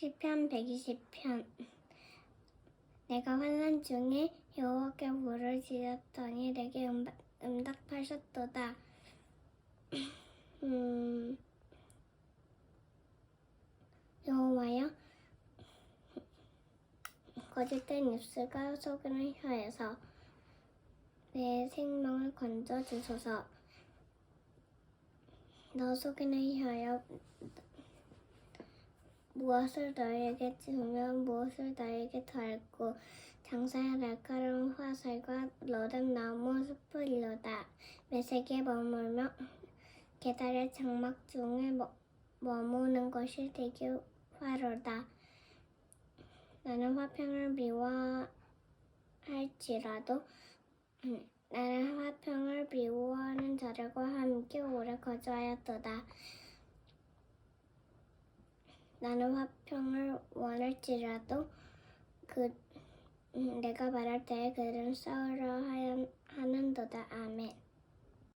시편 120편 내가 환란 중에 여호와께 물을 지었더니 내게 응답, 응답하셨도다. 음, 여호와여 거짓된 입술과 속이는 혀에서 내 생명을 건져 주소서. 너 속이는 혀여 무엇을 너에게 주면 무엇을 너에게 덜고 장사의 날카로운 화살과 로뎀 나무 숲을로다. 매색에 머물며 계달의 장막 중에 머, 머무는 것이 되게 화로다. 나는 화평을 미워할지라도 음, 나는 화평을 미워하는 자들과 함께 오래 거주하였도다 나는 화평을 원할지라도 그 음, 내가 말할 때에 그들은 싸우려 하는도다.